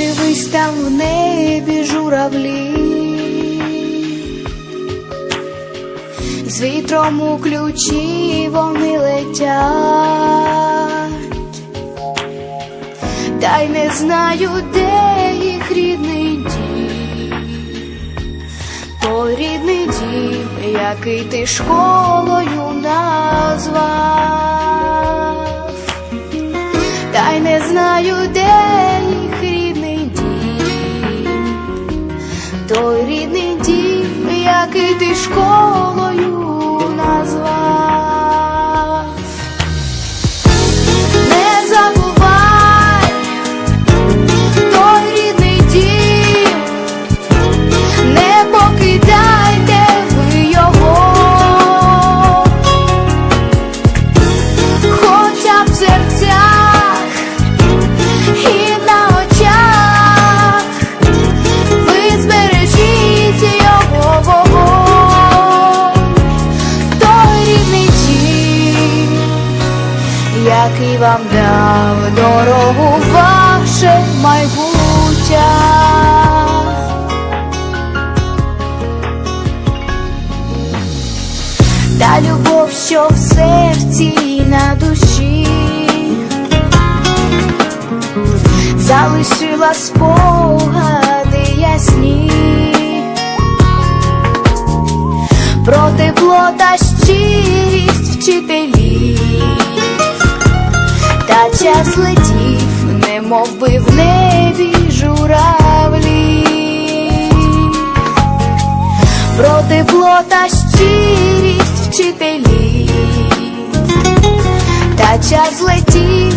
Дивись там в небі журавлі, з вітром у ключі вони летять, та й не знаю, де їх рідний дім, то рідний дім, який ти школою назвав. Рідний дім, який ти школою який вам дав дорогу ваше майбуття. Та любов, що в серці і на душі залишила спогади ясні про тепло та час летів, немов би в небі журавлі, про тепло та щирість вчителів, та час летів,